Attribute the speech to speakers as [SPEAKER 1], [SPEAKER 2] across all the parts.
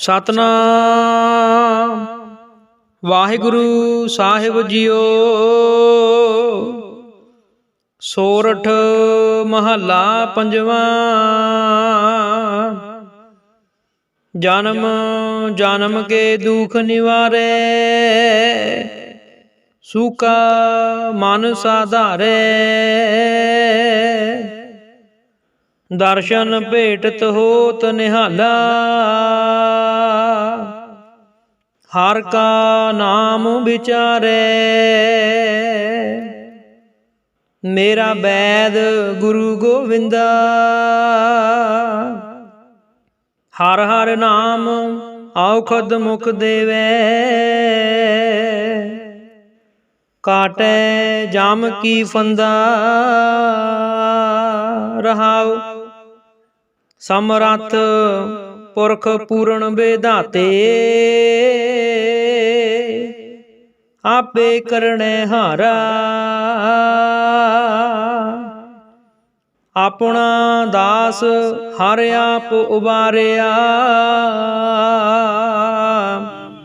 [SPEAKER 1] ਸਤਨਾਮ। ਵਾਹਿਗੁਰੂ ਸਾਹਿਬ ਜੀਓ। ਸੋਰਠ ਮਹੱਲਾ ਪੰਜਵਾਂ। ਜਨਮ ਜਨਮ ਕੇ ਦੁਖ ਨਿਵਾਰੇ। ਸੂਕਾ ਮਨ ਸਾਧਾਰੇ। ਦਰਸ਼ਨ ਭੇਟਤ ਹੋਤ ਨਿਹਾਲਾ। ਹਰ ਕਾ ਨਾਮ ਵਿਚਾਰੇ। ਮੇਰਾ ਬੈਦ ਗੁਰੂ ਗੋਵਿੰਦਾ। ਹਰ ਹਰ ਨਾਮ ਔਖਦ ਮੁਖ ਦੇਵੇ। ਕਾਟੇ ਜਮ ਕੀ ਫੰਦਾ। ਰਹਾਉ ਸਮਰੱਥ ਪੁਰਖ ਪੂਰਨ ਬੇਦਾਤੇ ਆਪੇ ਕਰਨੇ ਹਾਰਾ। ਆਪਣਾ ਦਾਸ ਹਰ ਆਪ ਉਬਾਰਿਆ।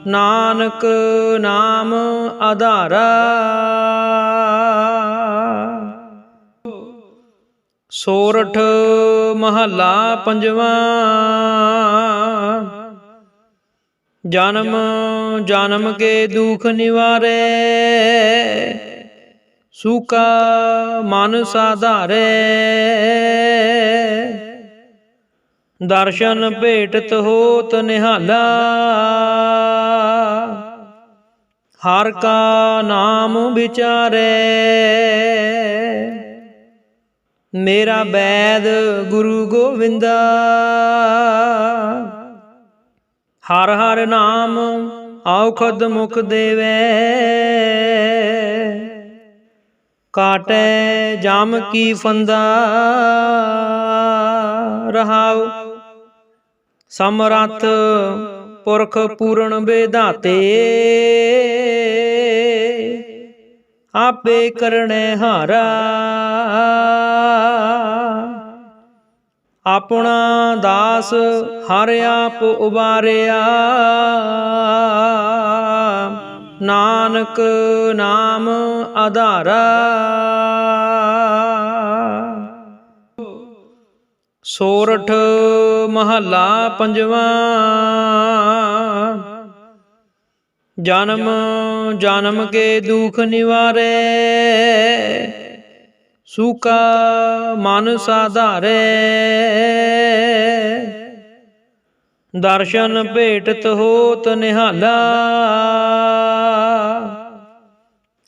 [SPEAKER 1] ਨਾਨਕ ਨਾਮ ਆਧਾਰਾ ਸੋਰਠ ਮਹੱਲਾ ਪੰਜਵਾਂ। ਜਨਮ ਜਨਮ ਕੇ ਦੁਖ ਨਿਵਾਰੇ, ਸੂਕਾ ਮਨ ਸਾਧਾਰੇ। ਦਰਸ਼ਨ ਭੇਟਤ ਹੋਤ ਨਿਹਾਲਾ। ਹਰ ਕਾ ਨਾਮ ਵਿਚਾਰੇ। ਮੇਰਾ ਬੈਦ ਗੁਰੂ ਗੋਵਿੰਦਾ ਹਰ ਹਰ ਨਾਮ ਔਖਦ ਮੁਖ ਦੇਵੇ। ਕਾਟੇ ਜਮ ਕੀ ਫੰਦਾ। ਰਹਾਉ ਸਮਰੱਥ ਪੁਰਖ ਪੂਰਨ ਬੇਦਾਤੇ। ਆਪੇ ਕਰਨੇ ਹਾਰਾ। ਆਪਣਾ ਦਾਸ ਹਰ ਆਪ ਉਬਾਰਿਆ। ਨਾਨਕ ਨਾਮ ਆਧਾਰਾ ਸੋਰਠ ਮਹੱਲਾ ਪੰਜਵਾਂ। ਜਨਮ ਜਨਮ ਕੇ ਦੁਖ ਨਿਵਾਰੇ। ਸੂਕਾ ਮਨ ਸਾਧਾਰੇ। ਦਰਸ਼ਨ ਭੇਟਤ ਹੋਤ ਨਿਹਾਲਾ।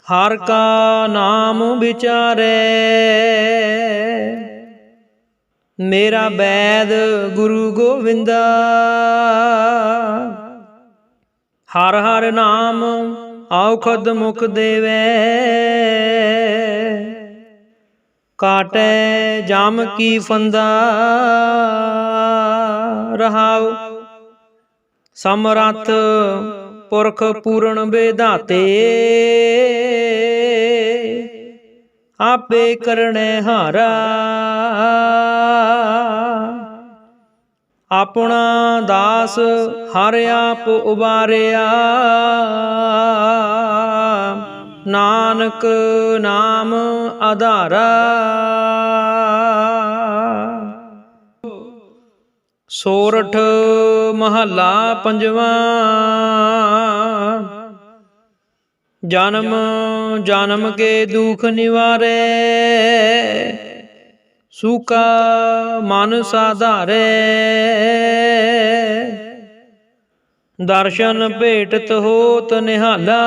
[SPEAKER 1] ਹਰ ਕਾ ਨਾਮ ਵਿਚਾਰੇ। ਮੇਰਾ ਬੈਦ ਗੁਰੂ ਗੋਵਿੰਦਾ। ਹਰ ਹਰ ਨਾਮ ਔਖਦ ਮੁਖ ਦੇਵੇ। ਕਾਟੇ ਜਾਮ ਕੀ ਫੰਦਾ। ਰਹਾਉ ਸਮਰਥ ਪੁਰਖ ਪੂਰਨ ਬੇਦਾਤੇ ਆਪੇ ਕਰਨੇ ਹਾਰਾ। ਆਪਣਾ ਦਾਸ ਹਰ ਆਪ ਉਬਾਰਿਆ। ਨਾਨਕ ਨਾਮ ਆਧਾਰਾ। ਸੋਰਠ ਮਹੱਲਾ ਪੰਜਵਾਂ। ਜਨਮ ਜਨਮ ਕੇ ਦੁਖ ਨਿਵਾਰੇ। ਸੂਕਾ ਮਨ ਸਾਧਾਰੇ। ਦਰਸ਼ਨ ਭੇਟਤ ਹੋਤ ਨਿਹਾਲਾ।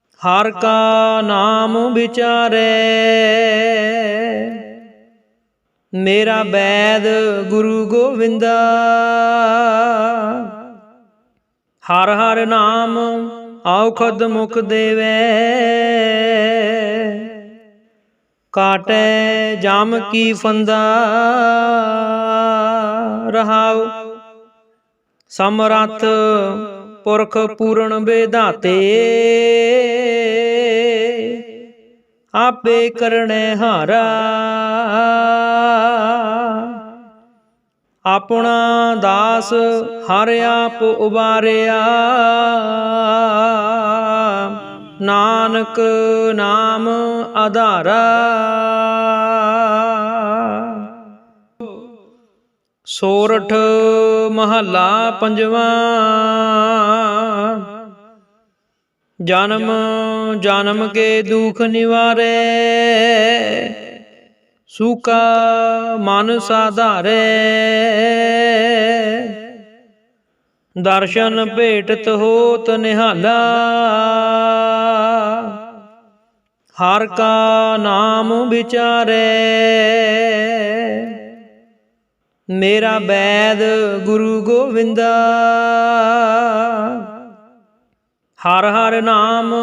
[SPEAKER 1] ਹਰ ਕਾ ਨਾਮ ਵਿਚਾਰੇ। ਮੇਰਾ ਬੈਦ ਗੁਰੂ ਗੋਵਿੰਦਾ। ਹਰ ਹਰ ਨਾਮ ਔਖਦ ਮੁਖ ਦੇਵੇ। ਕਾਟੇ ਜਾਮ ਕੀ ਫੰਦਾ ਰਹਾਉ। ਸਮਰੱਥ ਪੁਰਖ ਪੂਰਨ ਬੇਦਾਤੇ ਆਪੇ ਕਰਨੇ ਹਾਰਾ। ਆਪਣਾ ਦਾਸ ਹਰ ਆਪ ਉਬਾਰਿਆ। ਨਾਨਕ ਨਾਮ ਆਧਾਰਾ। ਸੋਰਠ ਮਹੱਲਾ ਪੰਜਵਾਂ। ਜਨਮ ਜਨਮ ਕੇ ਦੁਖ ਨਿਵਾਰੇ। ਸੁਕਾ ਮਨ ਸਾਧਾਰੇ। ਦਰਸ਼ਨ ਭੇਟਤ ਹੋਤ ਨਿਹਾਲਾ। ਹਰ ਕਾ ਨਾਮ ਵਿਚਾਰੇ। ਮੇਰਾ ਬੈਦ ਗੁਰੂ ਗੋਵਿੰਦਾ। ਹਰ ਹਰ ਨਾਮ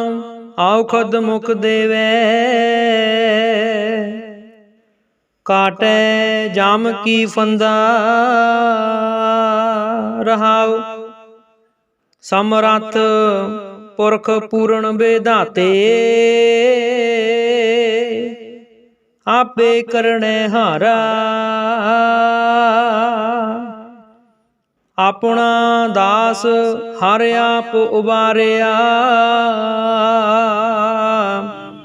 [SPEAKER 1] ਔਖਦ ਮੁਖ ਦੇਵੇ। ਕਾਟੇ ਜਮ ਕੀ ਫੰਦਾ। ਰਹਾਉ ਸਮਰੱਥ ਪੁਰਖ ਪੂਰਨ ਬੇਦਾਤੇ ਆਪੇ ਕਰਨੇ ਹਾਰਾ। ਆਪਣਾ ਦਾਸ ਹਰ ਆਪ ਉਬਾਰਿਆ।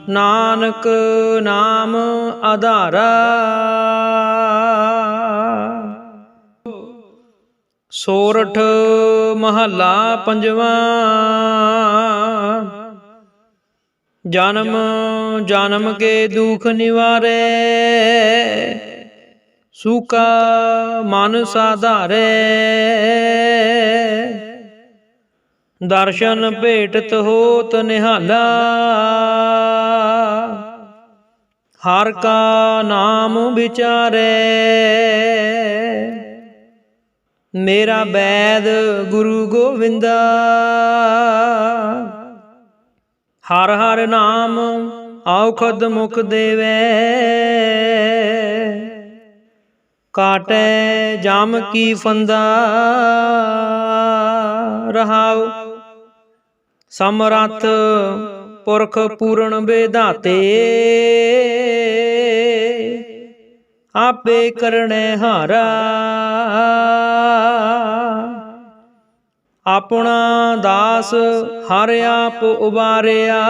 [SPEAKER 1] ਨਾਨਕ ਨਾਮ ਆਧਾਰਾ ਸੋਰਠ ਮਹੱਲਾ ਪੰਜਵਾਂ। ਜਨਮ ਜਨਮ ਕੇ ਦੁਖ ਨਿਵਾਰੇ। ਸੁਕਾ ਮਨ ਸਾਧਾਰੇ। ਦਰਸ਼ਨ ਭੇਟਤ ਹੋਤ ਨਿਹਾਲਾ। ਹਰ ਕਾ ਨਾਮ ਵਿਚਾਰੇ। ਮੇਰਾ ਬੈਦ ਗੁਰੂ ਗੋਵਿੰਦਾ। ਹਰ ਹਰ ਨਾਮ ਔਖਦ ਮੁਖ ਦੇਵੇ। ਕਾਟੇ ਜਾਮ ਕੀ ਫੰਦਾ। ਰਹਾਉ ਸਮਰਥ ਪੁਰਖ ਪੂਰਨ ਬੇਦਾਤੇ ਆਪੇ ਕਰਨੇ ਹਾਰਾ। ਆਪਣਾ ਦਾਸ ਹਰ ਆਪ ਉਬਾਰਿਆ।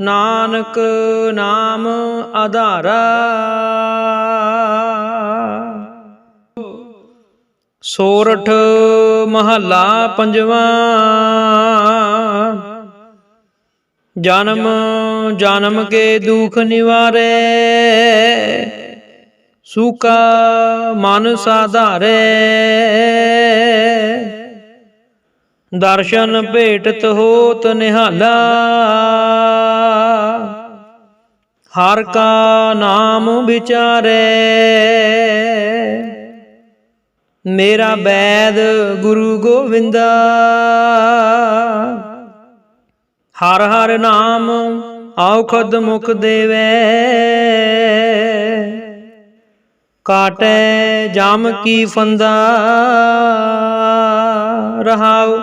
[SPEAKER 1] ਨਾਨਕ ਨਾਮ ਆਧਾਰਾ ਸੋਰਠ ਮਹੱਲਾ ਪੰਜਵਾਂ। ਜਨਮ ਜਨਮ ਕੇ ਦੁਖ ਨਿਵਾਰੇ। ਸੁਕਾ ਮਨ ਸਾਧਾਰੇ। ਦਰਸ਼ਨ ਭੇਟਤ ਹੋਤ ਨਿਹਾਲਾ। ਹਰ ਕਾ ਨਾਮ ਵਿਚਾਰੇ। ਮੇਰਾ ਬੈਦ ਗੁਰੂ ਗੋਵਿੰਦਾ। ਹਰ ਹਰ ਨਾਮ ਔਖਦ ਮੁਖ ਦੇਵੇ। ਕਾਟੇ ਜਾਮ ਕੀ ਫੰਦਾ ਰਹਾਉ।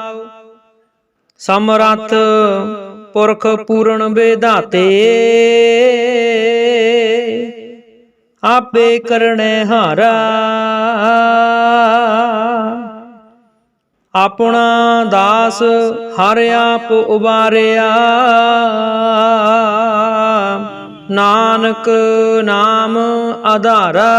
[SPEAKER 1] ਸਮਰੱਥ ਪੁਰਖ ਪੂਰਨ ਬੇਦਾਤੇ ਆਪੇ ਕਰਨੇ ਹਾਰਾ। ਆਪਣਾ ਦਾਸ ਹਰ ਆਪ ਉਬਾਰਿਆ। ਨਾਨਕ ਨਾਮ ਆਧਾਰਾ।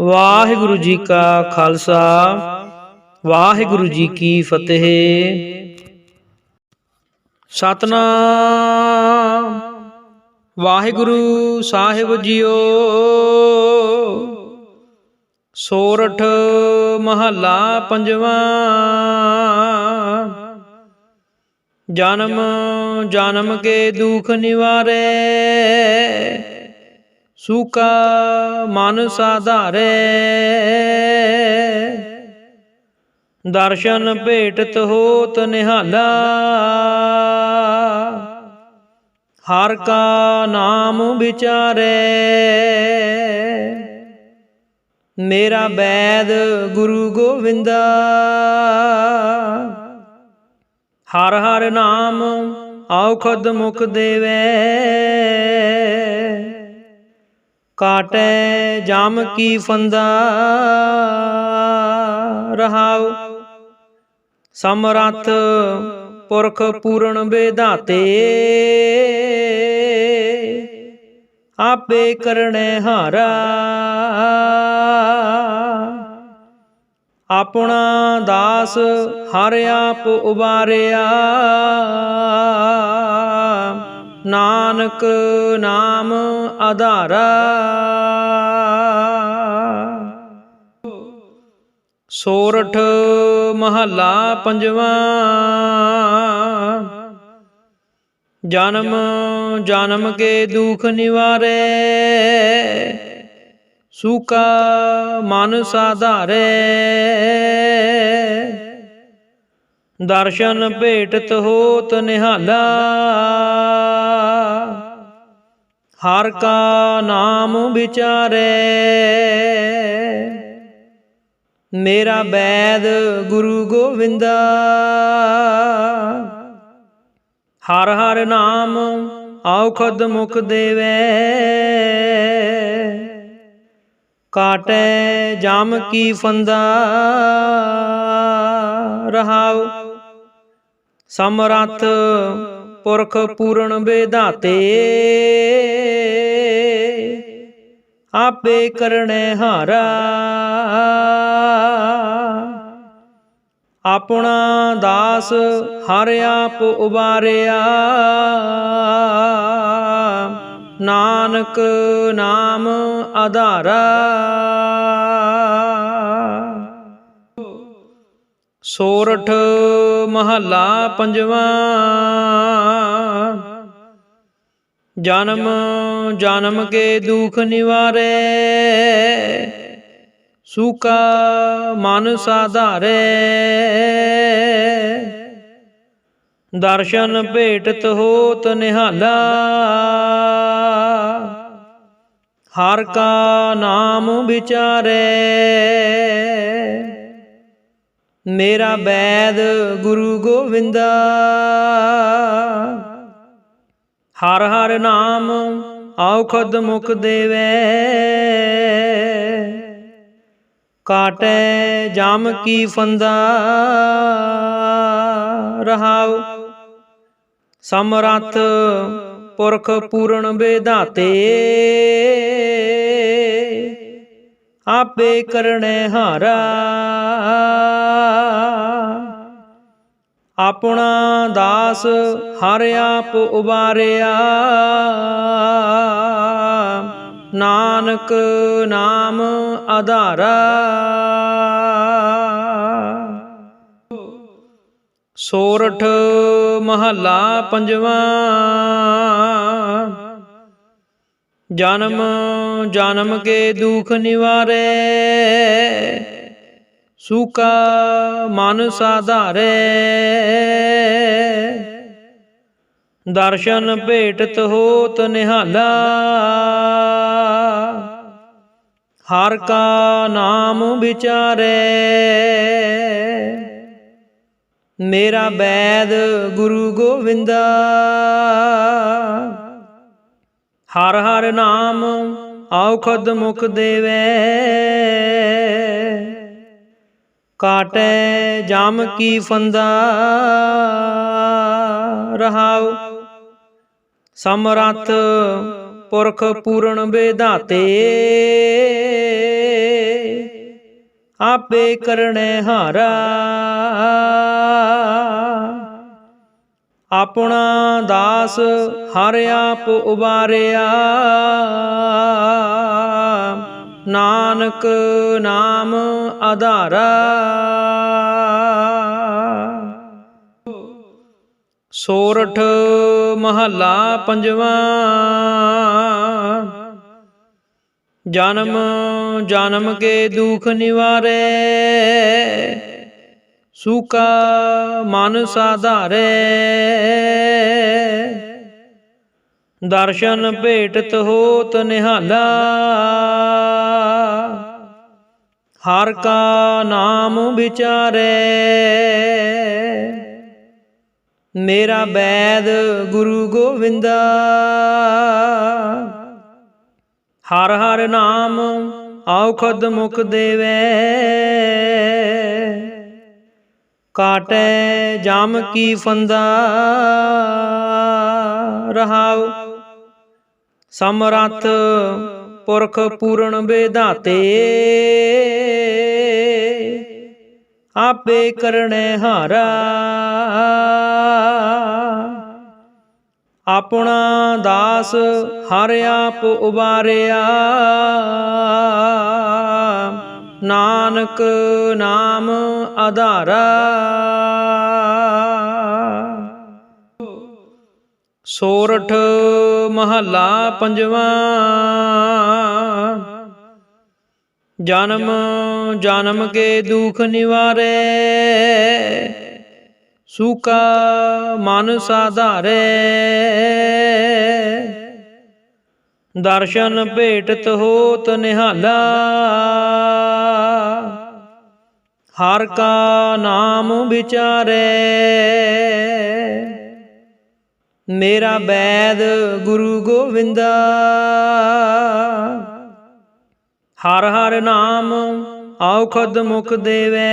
[SPEAKER 1] ਵਾਹਿਗੁਰੂ ਜੀ ਕਾ ਖਾਲਸਾ, ਵਾਹਿਗੁਰੂ ਜੀ ਕੀ ਫਤਿਹ। ਸਤਨਾਮ। ਵਾਹਿਗੁਰੂ ਸਾਹਿਬ ਜੀਓ। ਸੋਰਠ ਮਹੱਲਾ ਪੰਜਵਾਂ। ਜਨਮ ਜਨਮ ਕੇ ਦੁਖ ਨਿਵਾਰੇ। ਸੁਕਾ ਮਨ ਸਾਧਾਰੇ। ਦਰਸ਼ਨ ਭੇਟਤ ਹੋਤ ਨਿਹਾਲਾ। ਹਰ ਕਾ ਨਾਮ ਵਿਚਾਰੇ। ਮੇਰਾ ਬੈਦ ਗੁਰੂ ਗੋਵਿੰਦਾ। ਹਰ ਹਰ ਨਾਮ ਔਖਦ ਮੁਖ ਦੇਵੇ। ਕਾਟੈ ਜਾਮ ਕੀ ਫੰਦਾ। ਰਹਾਉ ਸਮਰੱਥ ਪੁਰਖ ਪੂਰਨ ਬੇਦਾਤੇ ਆਪੇ ਕਰਣੈ ਹਾਰਾ। ਆਪਣਾ ਦਾਸ ਹਰ ਆਪ ਉਬਾਰਿਆ। ਨਾਨਕ ਨਾਮ ਆਧਾਰਾ। ਸੋਰਠ ਮਹੱਲਾ ਪੰਜਵਾਂ। ਜਨਮ ਜਨਮ ਕੇ ਦੁਖ ਨਿਵਾਰੇ। ਸੁਕਾ ਮਨ ਸਾਧਾਰੇ। ਦਰਸ਼ਨ ਭੇਟਤ ਹੋਤ ਨਿਹਾਲਾ। ਹਰ ਕਾ ਨਾਮ ਵਿਚਾਰੇ। ਮੇਰਾ ਬੈਦ ਗੁਰੂ ਗੋਵਿੰਦਾ। ਹਰ ਹਰ ਨਾਮ ਔਖਦ ਮੁਖ ਦੇਵੇ। ਕਾਟੈ ਜਾਮ ਕੀ ਫੰਦਾ ਰਹਾਉ। ਸਮਰੱਥ ਪੁਰਖ ਪੂਰਨ ਬੇਦਾਤੇ ਆਪੇ ਕਰਣੈ ਹਾਰਾ। ਆਪਣਾ ਦਾਸ ਹਰ ਆਪ ਉਬਾਰਿਆ। ਨਾਨਕ ਨਾਮ ਆਧਾਰਾ। ਸੋਰਠ ਮਹੱਲਾ ਪੰਜਵਾਂ। ਜਨਮ ਜਨਮ ਕੇ ਦੁਖ ਨਿਵਾਰੇ। ਸੁਕਾ ਮਨ ਸਾਧਾਰੇ। ਦਰਸ਼ਨ ਭੇਟਤ ਹੋਤ ਨਿਹਾਲਾ। ਹਰ ਕਾ ਨਾਮ ਵਿਚਾਰੇ। ਮੇਰਾ ਬੈਦ ਗੁਰੂ ਗੋਵਿੰਦਾ। ਹਰ ਹਰ ਨਾਮ ਔਖਦ ਮੁਖ ਦੇਵੇ। ਕਾਟੈ ਜਾਮ ਕੀ ਫੰਦਾ। ਰਹਾਉ ਸਮਰੱਥ ਪੁਰਖ ਪੂਰਨ ਬੇਦਾਤੇ ਆਪੇ ਕਰਣੈ ਹਾਰਾ। ਆਪਣਾ ਦਾਸ ਹਰ ਆਪ ਉਬਾਰਿਆ। ਨਾਨਕ ਨਾਮ ਆਧਾਰਾ ਸੋਰਠ ਮਹੱਲਾ ਪੰਜਵਾਂ। ਜਨਮ ਜਨਮ ਕੇ ਦੁਖ ਨਿਵਾਰੇ। ਸੁਕਾ ਮਨ ਸਾਧਾਰੇ। ਦਰਸ਼ਨ ਭੇਟਤ ਹੋਤ ਨਿਹਾਲਾ। ਹਰ ਕਾ ਨਾਮ ਵਿਚਾਰੇ। ਮੇਰਾ ਬੈਦ ਗੁਰੂ ਗੋਵਿੰਦਾ। ਹਰ ਹਰ ਨਾਮ ਔਖਦ ਮੁਖ ਦੇਵੇ। ਕਾਟੈ ਜਾਮ ਕੀ ਫੰਦਾ ਰਹਾਉ। ਸਮਰੱਥ ਪੁਰਖ ਪੂਰਨ ਬੇਦਾਤੇ ਆਪੇ ਕਰਣੈ ਹਾਰਾ। ਆਪਣਾ ਦਾਸ ਹਰ ਆਪ ਉਬਾਰਿਆ। ਨਾਨਕ ਨਾਮ ਆਧਾਰਾ। ਸੋਰਠ ਮਹੱਲਾ ਪੰਜਵਾਂ। ਜਨਮ ਜਨਮ ਕੇ ਦੁਖ ਨਿਵਾਰੇ। ਸੁਕਾ ਮਨ ਸਾਧਾਰੇ। ਦਰਸ਼ਨ ਭੇਟਤ ਹੋਤ ਨਿਹਾਲਾ। ਹਰ ਕਾ ਨਾਮ ਵਿਚਾਰੇ। ਮੇਰਾ ਬੈਦ ਗੁਰੂ ਗੋਵਿੰਦਾ। ਹਰ ਹਰ ਨਾਮ ਔਖਦ ਮੁਖ ਦੇਵੇ। ਕਾਟੈ ਜਾਮ ਕੀ ਫੰਦਾ ਰਹਾਉ। ਸਮਰੱਥ ਪੁਰਖ ਪੂਰਨ ਬੇਦਾਤੇ ਆਪੇ ਕਰਣੈ ਹਾਰਾ। ਆਪਣਾ ਦਾਸ ਹਰ ਆਪ ਉਬਾਰਿਆ। ਨਾਨਕ ਨਾਮ ਆਧਾਰਾ। ਸੋਰਠ ਮਹੱਲਾ ਪੰਜਵਾਂ। ਜਨਮ ਜਨਮ ਕੇ ਦੁਖ ਨਿਵਾਰੇ। ਸੂਕਾ ਮਨ ਸਾਧਾਰੇ। ਦਰਸ਼ਨ ਭੇਟਤ ਹੋਤ ਨਿਹਾਲਾ। ਹਰ ਕਾ ਨਾਮ ਵਿਚਾਰੇ। ਮੇਰਾ ਬੈਦ ਗੁਰੂ ਗੋਵਿੰਦਾ। ਹਰ ਹਰ ਨਾਮ ਔਖਦ ਮੁਖ ਦੇਵੇ।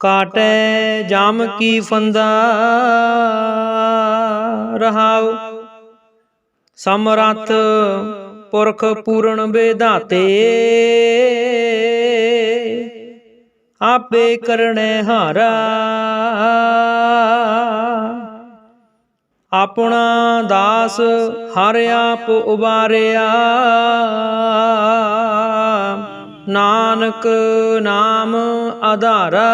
[SPEAKER 1] ਕਾਟੈ ਜਮ ਕੀ ਫੰਦਾ। ਰਹਾਉ ਸਮਰੱਥ ਪੁਰਖ ਪੂਰਨ ਬੇਦਾਤੇ ਆਪੇ ਕਰਣੈ ਹਾਰਾ। ਆਪਣਾ ਦਾਸ ਹਰ ਆਪ ਉਬਾਰਿਆ। ਨਾਨਕ ਨਾਮ ਆਧਾਰਾ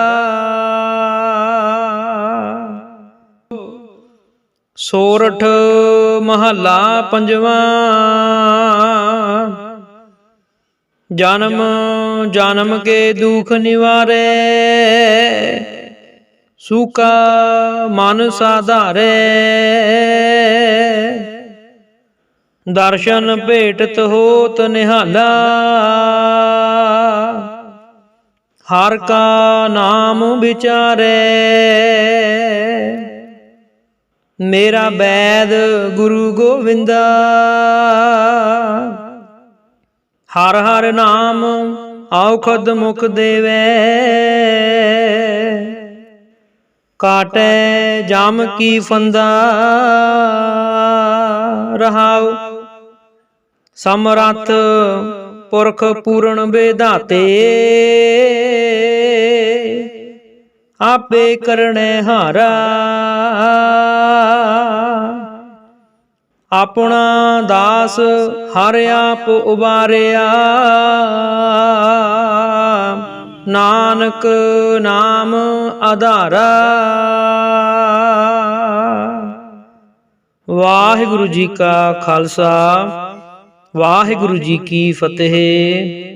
[SPEAKER 1] ਸੋਰਠ ਮਹੱਲਾ ਪੰਜਵਾਂ। ਜਨਮ ਜਨਮ ਕੇ ਦੁਖ ਨਿਵਾਰੇ। ਸੂਕਾ ਮਨ ਸਾਧਾਰੇ। ਦਰਸ਼ਨ ਭੇਟਤ ਹੋਤ ਨਿਹਾਲਾ। ਹਰ ਕਾ ਨਾਮ ਵਿਚਾਰੇ। ਮੇਰਾ ਬੈਦ ਗੁਰੂ ਗੋਵਿੰਦਾ। ਹਰ ਹਰ ਨਾਮ ਔਖਦ ਮੁਖ ਦੇਵੇ। ਕਾਟੈ ਜਾਮ ਕੀ ਫੰਦਾ। ਰਹਾਉ ਸਮਰੱਥ ਪੁਰਖ ਪੂਰਨ ਬੇਦਾਤੇ ਆਪੇ ਕਰਣੈ ਹਾਰਾ। ਆਪਣਾ ਦਾਸ ਹਰ ਆਪ ਉਬਾਰਿਆ। ਨਾਨਕ ਨਾਮ ਆਧਾਰਾ ਵਾਹਿਗੁਰੂ ਜੀ ਕਾ ਖਾਲਸਾ। ਵਾਹਿਗੁਰੂ ਜੀ ਕੀ ਫਤਿਹ।